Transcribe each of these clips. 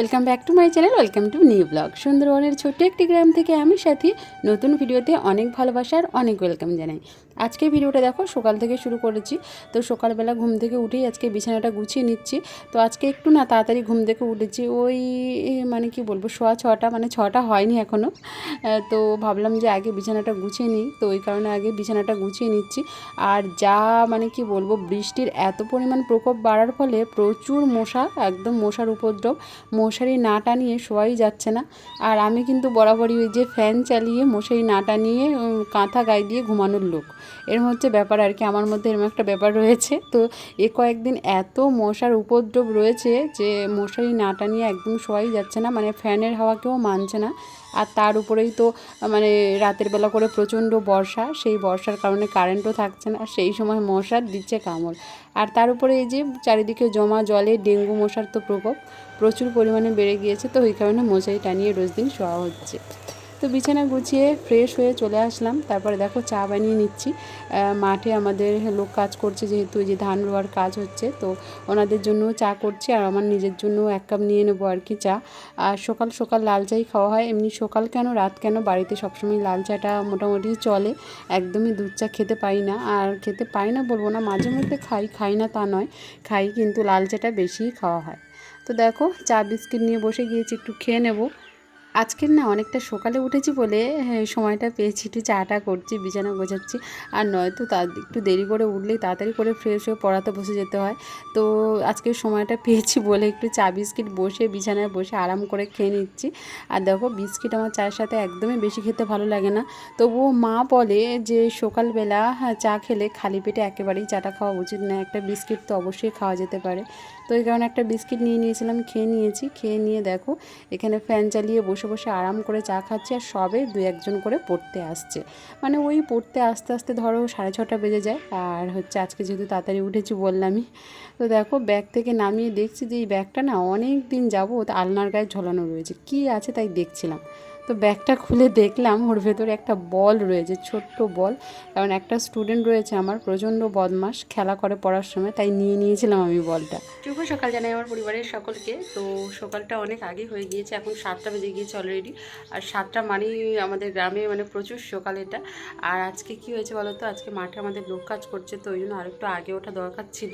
Welcome back to my channel welcome to new blog সুন্দরবনের ছোট্ট একটি গ্রাম থেকে আমি সাথী। নতুন ভিডিওতে অনেক ভালোবাসার অনেক ওয়েলকাম জানাই। আজকে ভিডিওটা দেখো, সকাল থেকে শুরু করেছি। তো সকালবেলা ঘুম থেকে উঠেই আজকে বিছানাটা গুছিয়ে নিচ্ছি। তো আজকে একটু না তাড়াতাড়ি ঘুম থেকে উঠেছি। ওই মানে কি বলব, সোয়া ছটা মানে ছটা হয়নি এখনও তো ভাবলাম যে আগে বিছানাটা গুছিয়ে নিই। তো ওই কারণে আগে বিছানাটা গুছিয়ে নিচ্ছি। আর যা মানে কি বলব, বৃষ্টির এত পরিমাণ প্রকোপ বাড়ার ফলে প্রচুর মশা, একদম মশার উপদ্রব। মশারি না টানিয়ে শোয়াই যাচ্ছে না। আর আমি কিন্তু বরাবরই ওই যে ফ্যান চালিয়ে মশারি না টানিয়ে কাঁথা গায়ে দিয়ে ঘুমানোর লোক। এরম হচ্ছে ব্যাপার আর কি, আমার মধ্যে এরকম একটা ব্যাপার রয়েছে। তো এ কয়েকদিন এত মশার উপদ্রব রয়েছে যে মশারি না টানিয়ে একদম শোয়াই যাচ্ছে না মানে ফ্যানের হাওয়াকেও মানছে না। আর তার উপরেই তো মানে রাতের বেলা করে প্রচণ্ড বর্ষা, সেই বর্ষার কারণে কারেন্টও থাকছে না, সেই সময় মশার দিচ্ছে কামড়। আর তার উপরে এই যে চারিদিকে জমা জলে ডেঙ্গু মশার তো প্রকোপ, প্রচুর পরিমাণে বেড়ে গিয়েছে, তো ওই কারণে মশারি টানিয়ে রোজ দিন শোয়া হচ্ছে। তো বিছানা গুছিয়ে ফ্রেশ হয়ে চলে আসলাম। তারপরে দেখো চা বানিয়ে নিচ্ছি। মাঠে আমাদের লোক কাজ করছে যেহেতু যে ধান রোয়ার কাজ হচ্ছে, তো ওনাদের জন্য চা করছি আর আমার নিজের জন্য এক কাপ নিয়ে নেব আর কি চা। আর সকাল সকাল লাল চাই খাওয়া হয়, এমনি সকাল কেন, রাত কেন, বাড়িতে সবসময় লাল চাটা মোটামুটি চলে। একদমই দুধ চা খেতে পাই না, আর খেতে পাই না বলব না, মাঝে মধ্যে খাই খাই না তা নয়, খাই কিন্তু লাল চাটা বেশিই খাওয়া হয়। তো দেখো চা বিস্কিট নিয়ে বসে গিয়েছি, একটু খেয়ে নেব। আজকের না অনেকটা সকালে উঠেছি বলে সময়টা পেয়েছি। একটু চাটা করছি, বিছানা গোছাচ্ছি। আর নয়তো তা, একটু দেরি করে উঠলেই তাড়াতাড়ি করে ফ্রেশ হয়ে পড়াতে বসে যেতে হয়। তো আজকের সময়টা পেয়েছি বলে একটু চা, বিস্কিট বসে বিছানায় বসে আরাম করে খেয়ে নিচ্ছি। আর দেখো, বিস্কিট আমার চায়ের সাথে একদমই বেশি খেতে ভালো লাগে না। তবুও মা বলে যে, সকালবেলা চা খেলে খালি পেটে একেবারেই চাটা খাওয়া উচিত না। একটা বিস্কিট তো অবশ্যই খাওয়া যেতে পারে। তো এই কারণে একটা বিস্কিট নিয়ে নিয়েছিলাম, খেয়ে নিয়েছি। খেয়ে নিয়ে দেখো, এখানে ফ্যান চালিয়ে বসে বসে আরাম করে চা খাচ্ছে আর সবে দু একজন করে পড়তে আসছে। মানে ওই পড়তে আস্তে আস্তে ধরো সাড়ে ছটা বেজে যায় আর হচ্ছে আজকে যেহেতু তাড়াতাড়ি উঠেছি বললামই। তো দেখো ব্যাগ থেকে নামিয়ে দেখছি যে এই ব্যাগটা না অনেক দিন যাব আলনার গায়ে ঝোলানো রয়েছে। কি আছে তাই দেখছিলাম। তো ব্যাগটা খুলে দেখলাম, ওর ভেতরে একটা বল রয়েছে, ছোট্ট বল। কারণ একটা স্টুডেন্ট রয়েছে আমার, প্রচণ্ড বদমাস খেলা করে পড়ার সময়, তাই নিয়ে নিয়েছিলাম আমি বলটা। শুভ সকাল জানাই আমার পরিবারের সকলকে। তো সকালটা অনেক আগে হয়ে গিয়েছে, এখন সাতটা বেজে গিয়েছে অলরেডি আর সাতটা মানেই আমাদের গ্রামে মানে প্রচুর সকাল এটা। আর আজকে কি হয়েছে বলো তো আজকে মাঠে আমাদের লোক কাজ করছে, তো ওই জন্য আরেকটু আগে ওঠা দরকার ছিল।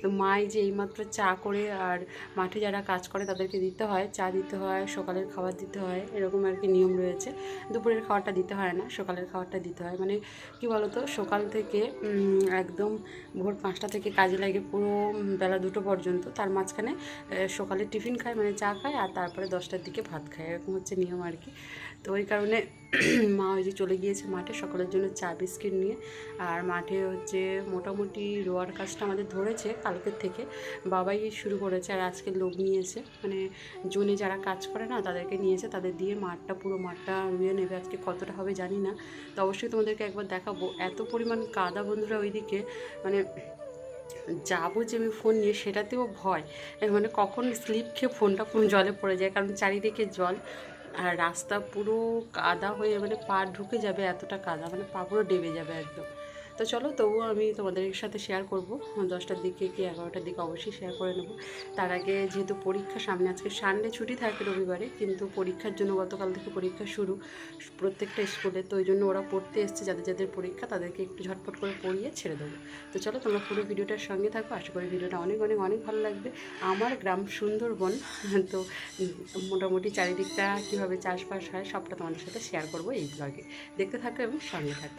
তো মাই যে এইমাত্র চা করে আর মাঠে যারা কাজ করে তাদেরকে দিতে হয়, চা দিতে হয়, সকালের খাবার দিতে হয়, এরকম আর কি নিয়ম রয়েছে। দুপুরের খাবারটা দিতে হয় না, সকালের খাবারটা দিতে হয়। মানে কি বলতো, সকাল থেকে একদম ভোর পাঁচটা থেকে কাজে লাগে পুরো বেলা দুটো পর্যন্ত। তার মাঝখানে সকালে টিফিন খায় মানে চা খায়, আর তারপরে দশটার দিকে ভাত খায়, এরকম হচ্ছে নিয়ম আর কি। তো ওই কারণে মা ওই যে চলে গিয়েছে মাঠে সকলের জন্য চা, বিস্কিট নিয়ে। আর মাঠে হচ্ছে মোটামুটি রোয়ার কাজটা আমাদের ধরেছে কালকের থেকে। বাবাই শুরু করেছে আর আজকে লোক নিয়েছে। মানে জোনে যারা কাজ করে না, তাদেরকে নিয়েছে। তাদের দিয়ে মাঠটা, পুরো মাঠটা রুয়ে নেবে। আজকে কতটা হবে জানি না। তো অবশ্যই তোমাদেরকে একবার দেখাবো। এত পরিমাণ কাদা বন্ধুরা ওইদিকে। মানে যাব যে আমি ফোন নিয়ে, সেটাতেও ভয়। মানে কখন স্লিপ খেয়ে ফোনটা কোন জলে পড়ে যায়। কারণ চারিদিকে জল। আর রাস্তা পুরো কাদা হয়ে মানে পা ঢুকে যাবে এতটা কাদা মানে পা পুরো ডেবে যাবে একদম। তো চলো তবুও আমি তোমাদের সাথে শেয়ার করব। দশটার দিকে কি এগারোটার দিকে অবশ্যই শেয়ার করে নেব। তার আগে যেহেতু পরীক্ষা সামনে, আজকে সানডে ছুটি থাকে রবিবারে, কিন্তু পরীক্ষার জন্য গতকাল থেকে পরীক্ষা শুরু প্রত্যেকটা স্কুলে। তো ওই জন্য ওরা পড়তে এসছে, যাদের যাদের পরীক্ষা তাদেরকে একটু ঝটপট করে পড়িয়ে ছেড়ে দেবো। তো চলো তোমরা পুরো ভিডিওটার সঙ্গে থাকো, আশা করি ভিডিওটা অনেক অনেক অনেক ভালো লাগবে। আমার গ্রাম সুন্দরবন, তো মোটামুটি চারিদিকটা কীভাবে চাষবাস হয় সবটা তোমাদের সাথে শেয়ার করব এই ব্লগে দেখতে থাকো এবং সঙ্গে থাকো।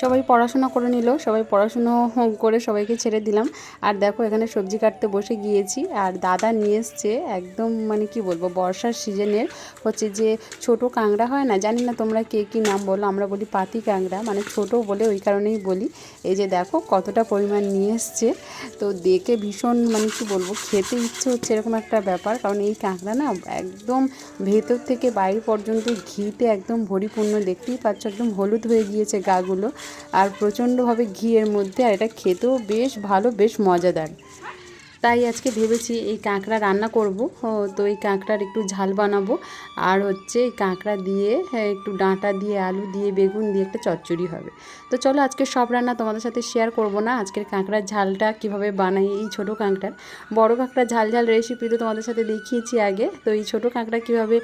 সবাই পড়াশোনা করে নিল, সবাই পড়াশুনো করে সবাইকে ছেড়ে দিলাম। আর দেখো, এখানে সবজি কাটতে বসে গিয়েছি। আর দাদা নিয়ে এসছে একদম মানে কি বলব, বর্ষার সিজনের হচ্ছে যে ছোট কাঁংড়া হয় না, জানি না তোমরা কে কী নাম বলো, আমরা বলি পাতি কাঁংড়া মানে ছোট বলে ওই কারণেই বলি। এই যে দেখো, কতটা পরিমাণ নিয়ে এসছে। তো দেখে ভীষণ মানে কি বলব, খেতে ইচ্ছে হচ্ছে এরকম একটা ব্যাপার, কারণ এই কাঁকড়া না একদম ভেতর থেকে বাইরে পর্যন্ত ঘিতে একদম ভরিপূর্ণ, দেখতেই পাচ্ছ একদম হলুদ হয়ে গিয়েছে গাগুলো আর প্রচণ্ডভাবে ঘিয়ের মধ্যে আর এটা খেতেও বেশ ভালো বেশ মজাদার। তাই আজকে ভেবেছি এই কাঁকড়া রান্না করব। তো এই কাঁকড়ার একটু ঝাল বানাবো। আর হচ্ছে এই কাঁকড়া দিয়ে হ্যাঁ, একটু ডাঁটা দিয়ে আলু দিয়ে বেগুন দিয়ে একটা চচ্চড়ি হবে। তো চলো আজকে সব রান্না তোমাদের সাথে শেয়ার করব না। আজকের কাঁকড়ার ঝালটা কীভাবে বানাই এই ছোটো কাঁকড়ার। বড় কাঁকড়ার ঝাল ঝাল রেসিপি তো তোমাদের সাথে দেখিয়েছি আগে। তো এই ছোটো কাঁকড়া কীভাবে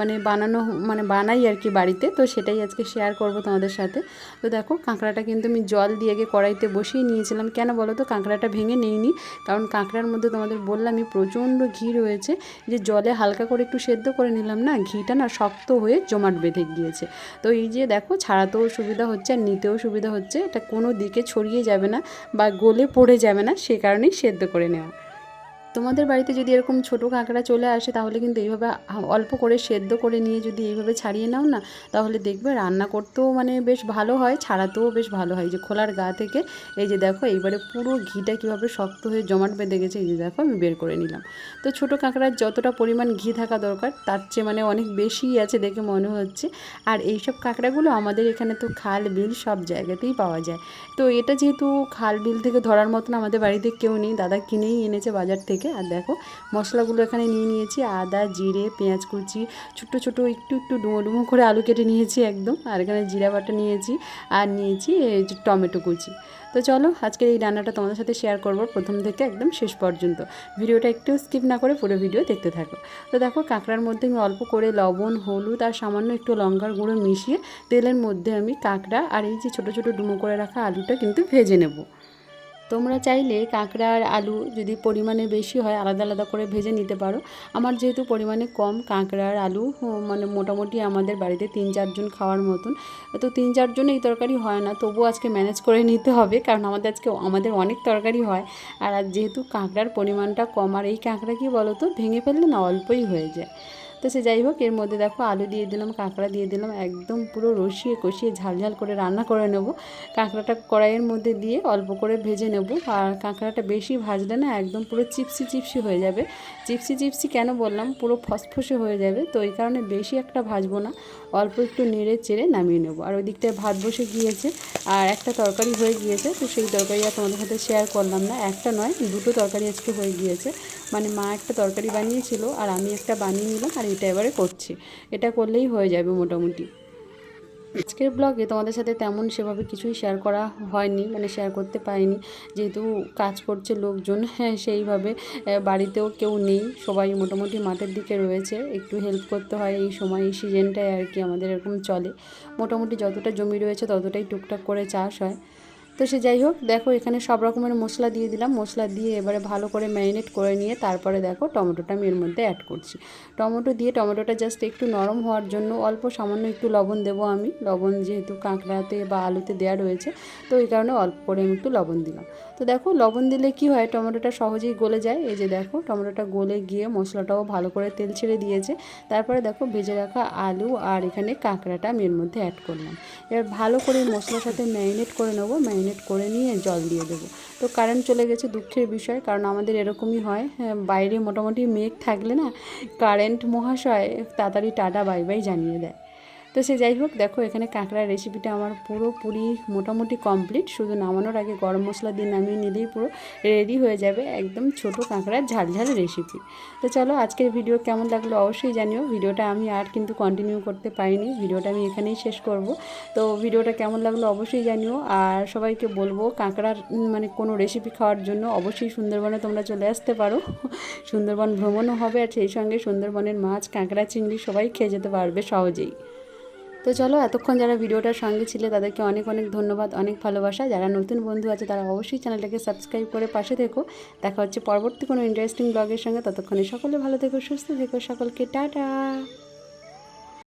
মানে বানানো মানে বানাই আর কি বাড়িতে তো সেটাই আজকে শেয়ার করব তোমাদের সাথে। তো দেখো কাঁকড়াটা কিন্তু আমি জল দিয়ে আগে কড়াইতে বসিয়ে নিয়েছিলাম। কেন বলো তো? কাঁকড়াটা ভেঙে নিইনি। কারণ কাঁকড়ার মধ্যে তোমাদের বললামই প্রচণ্ড ঘি রয়েছে যে জলে হালকা করে একটু সেদ্ধ করে নিলাম না, ঘিটা না শক্ত হয়ে জমাট বেঁধে গিয়েছে। তো এই যে দেখো, ছাড়াতেও সুবিধা হচ্ছে আর নিতেও সুবিধা হচ্ছে, এটা কোনো দিকে ছড়িয়ে যাবে না বা গলে পড়ে যাবে না, সে কারণেই সেদ্ধ করে নেওয়া। তোমাদের বাড়িতে যদি এরকম ছোটো কাঁকড়া চলে আসে, তাহলে কিন্তু এইভাবে অল্প করে সেদ্ধ করে নিয়ে যদি এইভাবে ছাড়িয়ে নাও না, তাহলে দেখবে রান্না করতেও মানে বেশ ভালো হয়, ছাড়াতেও বেশ ভালো হয়। যে খোলার গা থেকে, এই যে দেখো, এইবারে পুরো ঘিটা কীভাবে শক্ত হয়ে জমাট বেঁধে গেছে, এই যে দেখো, আমি বের করে নিলাম। তো ছোটো কাঁকড়ার যতটা পরিমাণ ঘি থাকা দরকার, তার চেয়ে মানে অনেক বেশিই আছে দেখে মনে হচ্ছে। আর এইসব কাঁকড়াগুলো আমাদের এখানে তো খাল, বিল সব জায়গাতেই পাওয়া যায়। তো এটা যেহেতু খাল, বিল থেকে ধরার মতন আমাদের বাড়িতে কেউ নেই, দাদা কিনেই এনেছে বাজার থেকে। আর দেখো, মশলাগুলো এখানে নিয়ে নিয়েছি। আদা, জিরে, পেঁয়াজ কুচি, ছোট্টো ছোটো একটু একটু ডুমো ডুমো করে আলু কেটে নিয়েছি একদম। আর এখানে জিরা বাটা নিয়েছি আর নিয়েছি টমেটো কুচি। তো চলো আজকে এই রান্নাটা তোমাদের সাথে শেয়ার করব প্রথম থেকে একদম শেষ পর্যন্ত। ভিডিওটা একটু স্কিপ না করে পুরো ভিডিও দেখতে থাকো। তো দেখো, কাঁকড়ার মধ্যে আমি অল্প করে লবণ, হলুদ আর সামান্য একটু লঙ্কার গুঁড়ো মিশিয়ে তেলের মধ্যে আমি কাঁকড়া আর এই যে ছোটো ছোটো ডুমো করে রাখা আলুটা কিন্তু ভেজে নেব। তোমরা চাইলে কাঁকড়া আর আলু যদি পরিমাণে বেশি হয়, আলাদা আলাদা করে ভেজে নিতে পারো। আমার যেহেতু পরিমাণে কম কাঁকড়া আর আলু মানে মোটামুটি আমাদের বাড়িতে তিন চারজন খাওয়ার মতন। তো তিন চারজন এই তরকারি হয় না, তবুও আজকে ম্যানেজ করে নিতে হবে, কারণ আমাদের আজকে আমাদের অনেক তরকারি হয়। আর যেহেতু কাঁকড়ার পরিমাণটা কম, আর এই কাঁকড়া কি বলো তো, ভেঙে ফেললে না অল্পই হয়ে যায়। তো সে যাই হোক, এর মধ্যে দেখো আলু দিয়ে দিলাম, কাঁকড়া দিয়ে দিলাম, একদম পুরো রসিয়ে কষিয়ে ঝাল ঝাল করে রান্না করে নেব। কাঁকড়াটা কড়াইয়ের মধ্যে দিয়ে অল্প করে ভেজে নেব। আর কাঁকড়াটা বেশি ভাজলে না একদম পুরো চিপসি চিপসি হয়ে যাবে। চিপসি চিপসি কেন বললাম? পুরো ফসফসে হয়ে যাবে, তো এই কারণে বেশি একটা ভাজবো না। অল্প একটু নেড়ে চেড়ে নামিয়ে নেব। আর ওই দিকটায় ভাত বসে গিয়েছে। আর একটা তরকারি হয়ে গিয়েছে, তো সেই তরকারি আর তোমাদের সাথে শেয়ার করলাম না। একটা নয়, দুটো তরকারি আজকে হয়ে গিয়েছে। মানে মা একটা তরকারি বানিয়েছিল, আর আমি একটা বানিয়ে নিলাম, আর এটা এবারে করছি। এটা করলেই হয়ে যাবে মোটামুটি। আজকের ব্লগে তোমাদের সাথে তেমন সেভাবে কিছুই শেয়ার করা হয়নি মানে শেয়ার করতে পারিনি। যেহেতু কাজ করছে লোকজন হ্যাঁ সেইভাবে বাড়িতেও কেউ নেই, সবাই মোটামুটি মাঠের দিকে রয়েছে। একটু হেল্প করতে হয় এই সময়, এই সিজনটায় আর কি আমাদের এরকম চলে। মোটামুটি যতটা জমি রয়েছে ততটাই টুকটাক করে চাষ হয়। তো সে যাই হোক, দেখো এখানে সব রকমের মশলা দিয়ে দিলাম। মশলা দিয়ে এবারে ভালো করে ম্যারিনেট করে নিয়ে তারপরে দেখো টমেটোটা আমি এর মধ্যে অ্যাড করছি। টমেটো দিয়ে টমেটোটা জাস্ট একটু নরম হওয়ার জন্য অল্প সামান্য একটু লবণ দেবো আমি। লবণ যেহেতু কাঁকড়াতে বা আলুতে দেওয়া রয়েছে, তো এই কারণে অল্প করে আমি একটু লবণ দিলাম। তো দেখো লবণ দিলে কি হয়? টমেটোটা সহজেই গলে যায়। এই যে দেখো টমেটোটা গলে গিয়ে মশলাটাও ভালো করে তেল ছেড়ে দিয়েছে। তারপরে দেখো ভেজে রাখা আলু আর এখানে কাঁকড়াটা আমি এর মধ্যে অ্যাড করলাম। এবার ভালো করে মশলার সাথে ম্যারিনেট করে নেব। ম্যারিনেট করে নিয়ে জল দিয়ে দেবো। তো কারেন্ট চলে গেছে দুঃখের বিষয় কারণ আমাদের এরকমই হয়। হ্যাঁ, বাইরে মোটামুটি মেঘ থাকলে না কারেন্ট মহাশয় তাড়াতাড়ি টাটা বাই বাই জানিয়ে দেয়। তো সে যাই হোক, দেখো এখানে কাঁকড়ার রেসিপিটা আমার পুরোপুরি মোটামুটি কমপ্লিট শুধু নামানোর আগে গরম মশলা দিয়ে নামিয়ে নিলেই পুরো রেডি হয়ে যাবে একদম ছোট কাঁকড়ার ঝাল ঝাল রেসিপি তো চলো আজকের ভিডিও কেমন লাগল অবশ্যই জানিও। ভিডিওটা আমি আর কিন্তু কন্টিনিউ করতে পারিনি। ভিডিওটা আমি এখানেই শেষ করব। তো ভিডিওটা কেমন লাগল অবশ্যই জানিও। আর সবাইকে বলব, কাঁকড়ার মানে কোনো রেসিপি খাওয়ার জন্য অবশ্যই সুন্দরবনে তোমরা চলে আসতে পারো। সুন্দরবন ভ্রমণও হবে আর সেই সঙ্গে সুন্দরবনের মাছ, কাঁকড়া, চিংড়ি সবাই খেয়ে যেতে পারবে সহজেই। তো চলো, এতক্ষণ যারা ভিডিওটার সঙ্গে ছিল তাদেরকে অনেক অনেক ধন্যবাদ, অনেক ভালোবাসা। যারা নতুন বন্ধু আছে তারা অবশ্যই চ্যানেলটাকে সাবস্ক্রাইব করে পাশে থেকো। দেখা হচ্ছে পরবর্তী কোনো ইন্টারেস্টিং ব্লগের সঙ্গে। ততক্ষণে সকলে ভালো থেকো, সুস্থ থেকো সকলকে। টাটা!